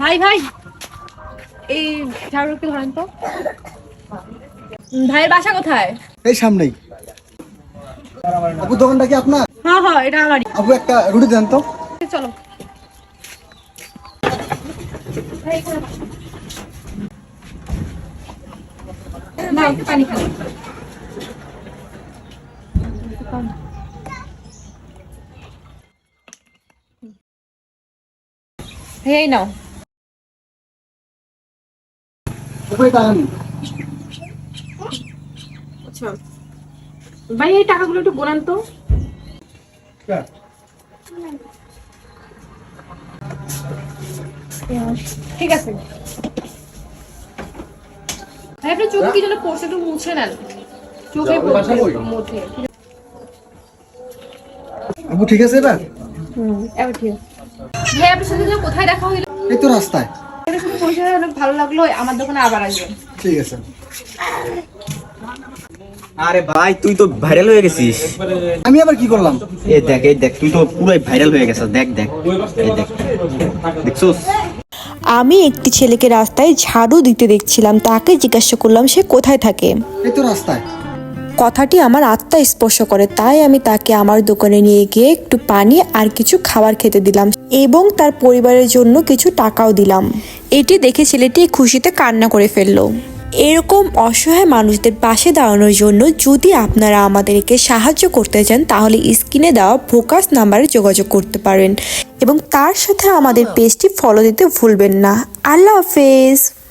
ভাই ভাই। এই ঝাড়ুকে ধরেন তো। ভাইয়ের বাসা কোথায়? এই সামনেই। আপু দোকানটা কি আপনার? হ্যাঁ হ্যাঁ এটা আমারই। আপু একটা রুটি দেন তো। চলো। না পানি খাও। এই নাও। আচ্ছা। ভাই এই টাকাগুলো একটু গোনান তো। ঠিক আছে। ভাই আপনার চোখে কি যেন পড়ছে একটু মুছে নেন। চোখে আপু ঠিক আছে এবার? হুম এবার ঠিক আছে। ভাই আপনার সাথে কোথায় দেখা হইল? এই তো রাস্তায়। আপনার সাথে পরিচয় অনেক ভালো লাগল আমার দোকানে আবার আসবেন ঠিক আছে। আরে ভাই তুই তো ভাইরাল হয়ে গেছিস। আমি আবার কি করলাম? এ দেখ এই দেখ তুই তো পুরাই ভাইরাল হয়ে গেছিস দেখ দেখ এই দেখ। দেখছোস? আমি একটি ছেলেকে রাস্তায় ঝাড়ু দিতে দেখছিলাম তাকে জিজ্ঞাসা করলাম সে কোথায় থাকে। এই তো রাস্তায়। কথাটি আমার আত্মা স্পর্শ করে তাই আমি তাকে আমার দোকানে নিয়ে গিয়ে একটু পানি আর কিছু খাবার খেতে দিলাম এবং তার পরিবারের জন্য কিছু টাকাও দিলাম। এটি দেখে ছেলেটি খুশিতে কান্না করে ফেলল। এরকম অসহায় মানুষদের পাশে দাঁড়ানোর জন্য যদি আপনারা আমাদেরকে সাহায্য করতে চান তাহলে স্ক্রিনে দেওয়া ফোকাস নাম্বারে যোগাযোগ করতে পারেন এবং তার সাথে আমাদের পেজটি ফলো দিতে ভুলবেন না। আল্লাহ হাফেজ।